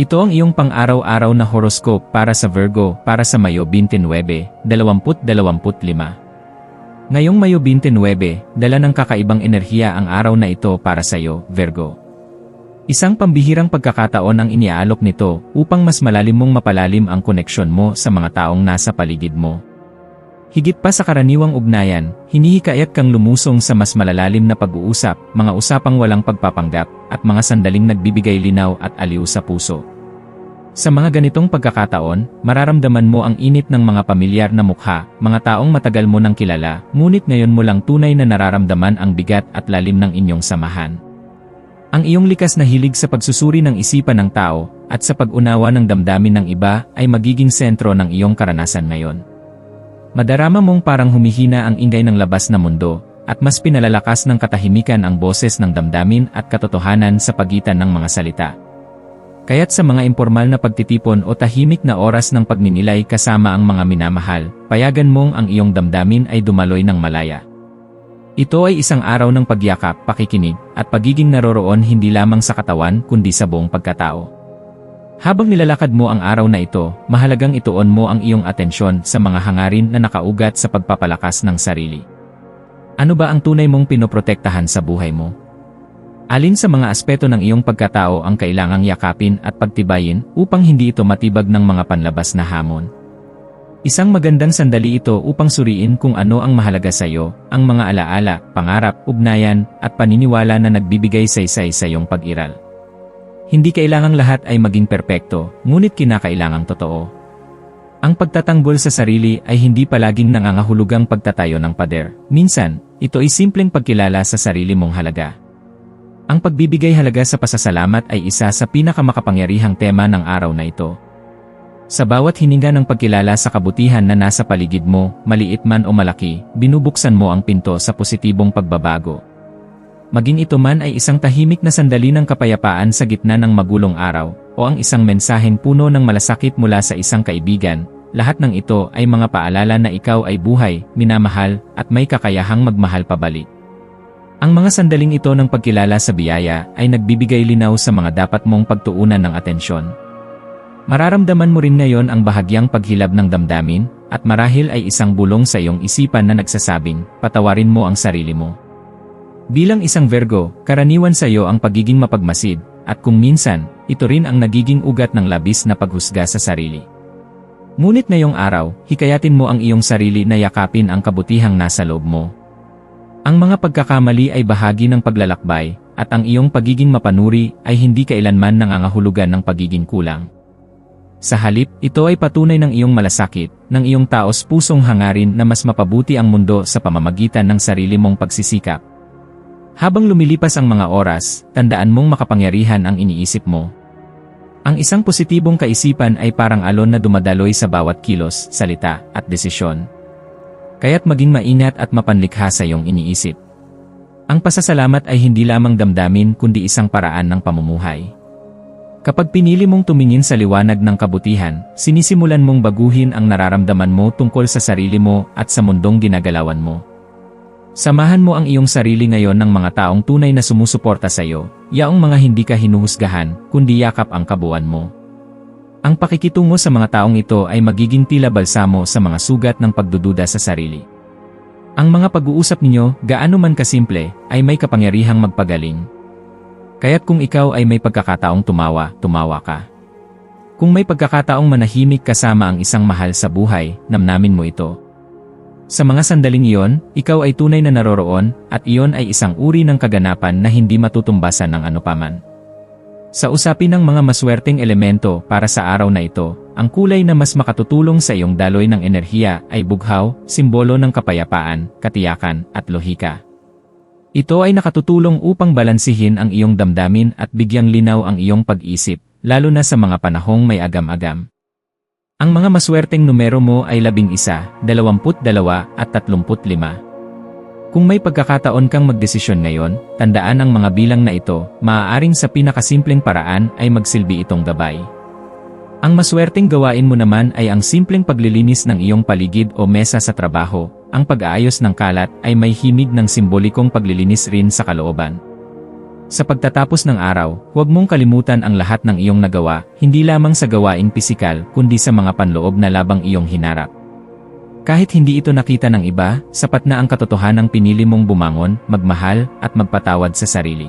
Ito ang iyong pang-araw-araw na horoscope para sa Virgo para sa Mayo 29, 2025. Ngayong Mayo 29, dala ng kakaibang enerhiya ang araw na ito para sa iyo, Virgo. Isang pambihirang pagkakataon ang iniaalok nito upang mas malalim mong mapalalim ang koneksyon mo sa mga taong nasa paligid mo. Higit pa sa karaniwang ugnayan, hinihikayat kang lumusong sa mas malalalim na pag-uusap, mga usapang walang pagpapanggap, at mga sandaling nagbibigay linaw at aliw sa puso. Sa mga ganitong pagkakataon, mararamdaman mo ang init ng mga pamilyar na mukha, mga taong matagal mo nang kilala, ngunit ngayon mo lang tunay na nararamdaman ang bigat at lalim ng inyong samahan. Ang iyong likas na hilig sa pagsusuri ng isipan ng tao, at sa pag-unawa ng damdamin ng iba ay magiging sentro ng iyong karanasan ngayon. Madarama mong parang humihina ang ingay ng labas na mundo, at mas pinalalakas ng katahimikan ang boses ng damdamin at katotohanan sa pagitan ng mga salita. Kaya't sa mga impormal na pagtitipon o tahimik na oras ng pagninilay kasama ang mga minamahal, payagan mong ang iyong damdamin ay dumaloy ng malaya. Ito ay isang araw ng pagyakap, pakikinig, at pagiging naroroon hindi lamang sa katawan kundi sa buong pagkatao. Habang nilalakad mo ang araw na ito, mahalagang ituon mo ang iyong atensyon sa mga hangarin na nakaugat sa pagpapalakas ng sarili. Ano ba ang tunay mong pinoprotektahan sa buhay mo? Alin sa mga aspeto ng iyong pagkatao ang kailangang yakapin at pagtibayin upang hindi ito matibag ng mga panlabas na hamon? Isang magandang sandali ito upang suriin kung ano ang mahalaga sa iyo, ang mga alaala, pangarap, ugnayan, at paniniwala na nagbibigay saysay sa iyong pag-iral. Hindi kailangang lahat ay maging perpekto, ngunit kinakailangang totoo. Ang pagtatanggol sa sarili ay hindi palaging nangangahulugang pagtatayo ng pader. Minsan, ito ay simpleng pagkilala sa sarili mong halaga. Ang pagbibigay halaga sa pasasalamat ay isa sa pinakamakapangyarihang tema ng araw na ito. Sa bawat hininga ng pagkilala sa kabutihan na nasa paligid mo, maliit man o malaki, binubuksan mo ang pinto sa positibong pagbabago maging ito man ay isang tahimik na sandali ng kapayapaan sa gitna ng magulong araw, o ang isang mensaheng puno ng malasakit mula sa isang kaibigan, lahat ng ito ay mga paalala na ikaw ay buhay, minamahal, at may kakayahang magmahal pabalik. Ang mga sandaling ito ng pagkilala sa biyaya ay nagbibigay linaw sa mga dapat mong pagtuunan ng atensyon. Mararamdaman mo rin ngayon ang bahagyang paghilab ng damdamin, at marahil ay isang bulong sa iyong isipan na nagsasabing, patawarin mo ang sarili mo. Bilang isang Virgo, karaniwan sa iyo ang pagiging mapagmasid, at kung minsan, ito rin ang nagiging ugat ng labis na paghusga sa sarili. Ngunit ngayong araw, hikayatin mo ang iyong sarili na yakapin ang kabutihang nasa loob mo. Ang mga pagkakamali ay bahagi ng paglalakbay, at ang iyong pagiging mapanuri ay hindi kailanman nangangahulugan ng pagiging kulang. Sa halip, ito ay patunay ng iyong malasakit, ng iyong taos pusong hangarin na mas mapabuti ang mundo sa pamamagitan ng sarili mong pagsisikap. Habang lumilipas ang mga oras, tandaan mong makapangyarihan ang iniisip mo. Ang isang positibong kaisipan ay parang alon na dumadaloy sa bawat kilos, salita, at desisyon. Kaya't maging mainat at mapanlikha sa iyong iniisip. Ang pasasalamat ay hindi lamang damdamin kundi isang paraan ng pamumuhay. Kapag pinili mong tumingin sa liwanag ng kabutihan, sinisimulan mong baguhin ang nararamdaman mo tungkol sa sarili mo at sa mundong ginagalawan mo. Samahan mo ang iyong sarili ngayon ng mga taong tunay na sumusuporta sa iyo, yaong mga hindi ka hinuhusgahan, kundi yakap ang kabuuan mo. Ang pakikitungo sa mga taong ito ay magiging tila balsamo sa mga sugat ng pagdududa sa sarili. Ang mga pag-uusap ninyo, gaano man kasimple, ay may kapangyarihang magpagaling. Kaya't kung ikaw ay may pagkakataong tumawa, tumawa ka. Kung may pagkakataong manahimik kasama ang isang mahal sa buhay, namnamin mo ito. Sa mga sandaling iyon, ikaw ay tunay na naroroon, at iyon ay isang uri ng kaganapan na hindi matutumbasan ng anupaman. Sa usapin ng mga maswerteng elemento para sa araw na ito, ang kulay na mas makatutulong sa iyong daloy ng enerhiya ay bughaw, simbolo ng kapayapaan, katiyakan, at lohika. Ito ay nakatutulong upang balansihin ang iyong damdamin at bigyang linaw ang iyong pag-isip, lalo na sa mga panahong may agam-agam. Ang mga maswerteng numero mo ay 11, 22 at 35. Kung may pagkakataon kang magdesisyon ngayon, tandaan ang mga bilang na ito, maaaring sa pinakasimpleng paraan ay magsilbi itong gabay. Ang maswerteng gawain mo naman ay ang simpleng paglilinis ng iyong paligid o mesa sa trabaho, ang pag-aayos ng kalat ay may himig ng simbolikong paglilinis rin sa kalooban. Sa pagtatapos ng araw, huwag mong kalimutan ang lahat ng iyong nagawa, hindi lamang sa gawaing pisikal kundi sa mga panloob na labang iyong hinarap. Kahit hindi ito nakita ng iba, sapat na ang katotohanang pinili mong bumangon, magmahal, at magpatawad sa sarili.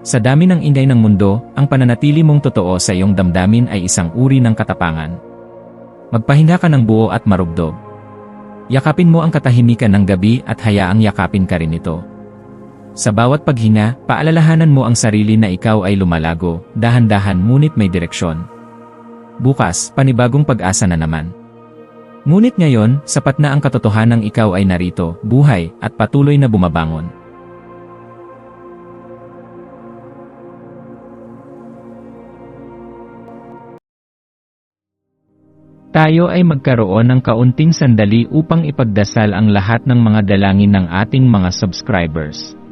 Sa dami ng ingay ng mundo, ang pananatili mong totoo sa iyong damdamin ay isang uri ng katapangan. Magpahinga ka ng buo at marugdog. Yakapin mo ang katahimikan ng gabi at hayaang yakapin ka rin ito. Sa bawat paghinga, paalalahanan mo ang sarili na ikaw ay lumalago, dahan-dahan ngunit may direksyon. Bukas, panibagong pag-asa na naman. Ngunit ngayon, sapat na ang katotohanang ikaw ay narito, buhay, at patuloy na bumabangon. Tayo ay magkaroon ng kaunting sandali upang ipagdasal ang lahat ng mga dalangin ng ating mga subscribers,